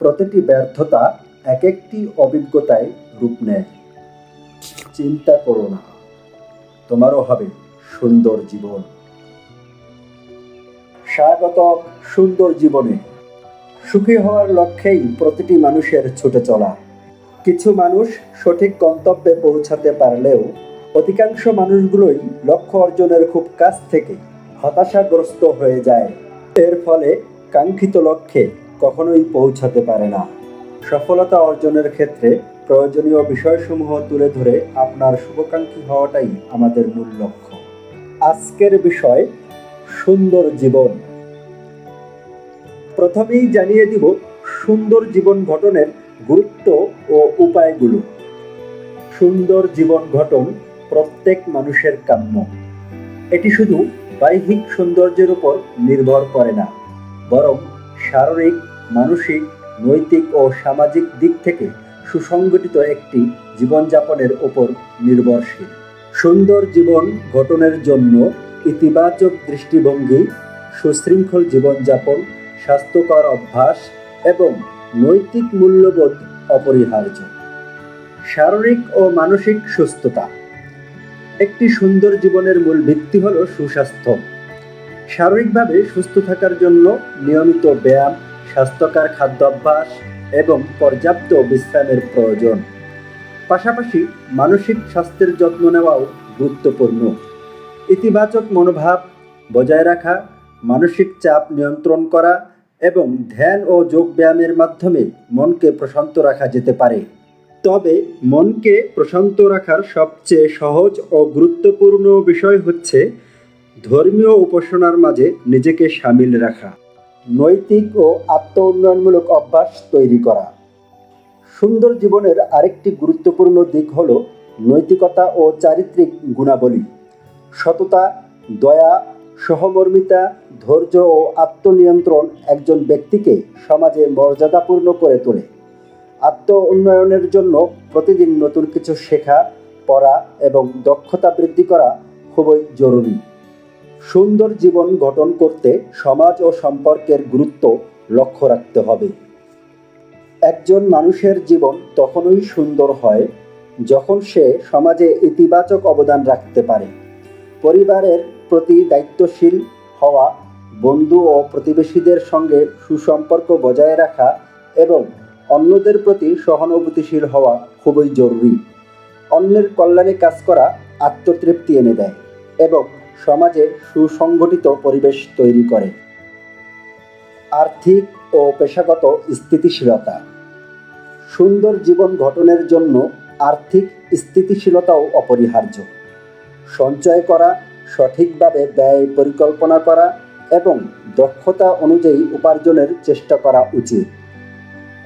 প্রতিটি ব্যর্থতা এক একটি অভিজ্ঞতায় রূপ নেয়। চিন্তা করো না, তোমারও হবে সুন্দর জীবন। স্বাগত সুন্দর জীবনে। সুখী হওয়ার লক্ষ্যেই প্রতিটি মানুষের ছুটে চলা। কিছু মানুষ সঠিক গন্তব্যে পৌঁছাতে পারলেও অধিকাংশ মানুষগুলোই লক্ষ্য অর্জনের খুব কাছ থেকে হতাশাগ্রস্ত হয়ে যায়। এর ফলে কাঙ্ক্ষিত লক্ষ্যে কখনোই পৌঁছাতে পারে না। সফলতা অর্জনের ক্ষেত্রে প্রয়োজনীয় বিষয়সমূহ তুলে ধরে আপনার শুভাকাঙ্ক্ষী হওয়াটাই আমাদের মূল লক্ষ্য। আজকের বিষয়, সুন্দর জীবন। প্রথমেই জানিয়ে দিব সুন্দর জীবন গঠনের গুরুত্ব ও উপায়গুলো। সুন্দর জীবন গঠন প্রত্যেক মানুষের কাম্য। এটি শুধু বাহ্যিক সৌন্দর্যের উপর নির্ভর করে না, বরং শারীরিক, মানসিক, নৈতিক ও সামাজিক দিক থেকে সুসংগঠিত একটি জীবনযাপনের উপর নির্ভরশীল। সুন্দর জীবন গঠনের জন্য ইতিবাচক দৃষ্টিভঙ্গি, সুশৃঙ্খল জীবনযাপন, স্বাস্থ্যকর অভ্যাস এবং নৈতিক মূল্যবোধ অপরিহার্য। শারীরিক ও মানসিক সুস্থতা। একটি সুন্দর জীবনের মূল ভিত্তি হল সুস্বাস্থ্য। শারীরিকভাবে সুস্থ থাকার জন্য নিয়মিত ব্যায়াম, স্বাস্থ্যকর খাদ্যাভ্যাস এবং পর্যাপ্ত বিশ্রামের প্রয়োজন। পাশাপাশি মানসিক স্বাস্থ্যের যত্ন নেওয়াও গুরুত্বপূর্ণ। ইতিবাচক মনোভাব বজায় রাখা, মানসিক চাপ নিয়ন্ত্রণ করা এবং ধ্যান ও যোগ ব্যায়ামের মাধ্যমে মনকে প্রশান্ত রাখা যেতে পারে। তবে মনকে প্রশান্ত রাখার সবচেয়ে সহজ ও গুরুত্বপূর্ণ বিষয় হচ্ছে ধর্মীয় উপাসনার মাঝে নিজেকে সামিল রাখা, নৈতিক ও আত্ম উন্নয়নমূলক অভ্যাস তৈরি করা। সুন্দর জীবনের আরেকটি গুরুত্বপূর্ণ দিক হল নৈতিকতা ও চারিত্রিক গুণাবলী। সততা, দয়া, সহমর্মিতা, ধৈর্য ও আত্মনিয়ন্ত্রণ একজন ব্যক্তিকে সমাজে মর্যাদাপূর্ণ করে তোলে। আত্ম উন্নয়নের জন্য প্রতিদিন নতুন কিছু শেখা, পড়া এবং দক্ষতা বৃদ্ধি করা খুবই জরুরি। সুন্দর জীবন গঠন করতে সমাজ ও সম্পর্কের গুরুত্ব লক্ষ্য রাখতে হবে। একজন মানুষের জীবন তখনই সুন্দর হয় যখন সে সমাজে ইতিবাচক অবদান রাখতে পারে। পরিবারের প্রতি দায়িত্বশীল হওয়া, বন্ধু ও প্রতিবেশীদের সঙ্গে সুসম্পর্ক বজায় রাখা এবং অন্যদের প্রতি সহানুভূতিশীল হওয়া খুবই জরুরি। অন্যের কল্যাণে কাজ করা আত্মতৃপ্তি এনে দেয় এবং সমাজে সুসংগঠিত পরিবেশ তৈরি করে। আর্থিক ও পেশাগত স্থিতিশীলতা। সুন্দর জীবন গঠনের জন্য আর্থিক স্থিতিশীলতাও অপরিহার্য। সঞ্চয় করা, সঠিকভাবে ব্যয় পরিকল্পনা করা এবং দক্ষতা অনুযায়ী উপার্জনের চেষ্টা করা উচিত।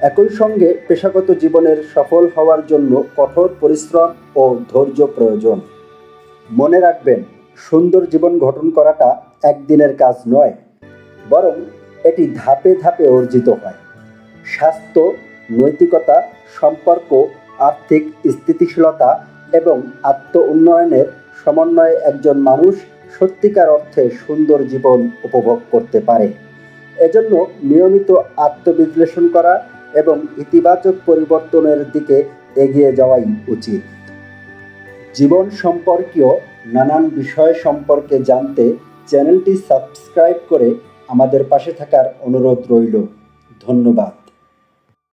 একই সঙ্গে পেশাগত জীবনের সফল হওয়ার জন্য কঠোর পরিশ্রম ও ধৈর্য প্রয়োজন। মনে রাখবেন সুন্দর জীবন গঠন করাটা একদিনের কাজ নয়, বরং এটি ধাপে ধাপে অর্জিত হয়। স্বাস্থ্য, নৈতিকতা, সম্পর্ক, আর্থিক স্থিতিশীলতা এবং আত্ম উন্নয়নের সমন্বয়ে একজন মানুষ সত্যিকার অর্থে সুন্দর জীবন উপভোগ করতে পারে। এজন্য নিয়মিত আত্মবিশ্লেষণ করা এবং ইতিবাচক পরিবর্তনের দিকে এগিয়ে যাওয়াই উচিত। জীবন সম্পর্কীয় নানান বিষয় সম্পর্কে জানতে চ্যানেলটি সাবস্ক্রাইব করে আমাদের পাশে থাকার অনুরোধ রইল। ধন্যবাদ।